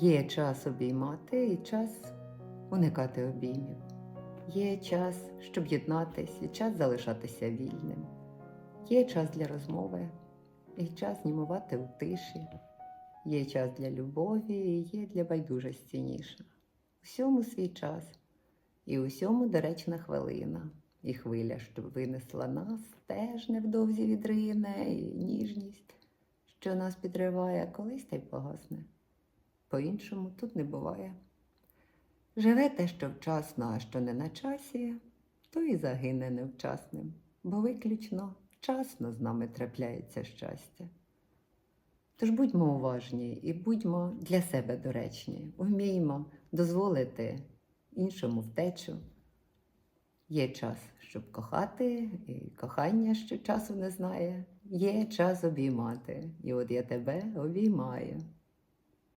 Є час обіймати і час уникати обіймів. Є час, щоб єднатись, і час залишатися вільним. Є час для розмови, і час знімувати у тиші. Є час для любові, і є для байдужості ніжних. Усьому свій час, і усьому доречна хвилина, і хвиля, що винесла нас, теж невдовзі відрине, і ніжність, що нас підриває, колись та й погасне. По-іншому тут не буває. Живе те, що вчасно, а що не на часі, то і загине невчасним, бо виключно вчасно з нами трапляється щастя. Тож будьмо уважні і будьмо для себе доречні, вміймо дозволити іншому втечу. Є час, щоб кохати, і кохання ще часу не знає. Є час обіймати, і от я тебе обіймаю.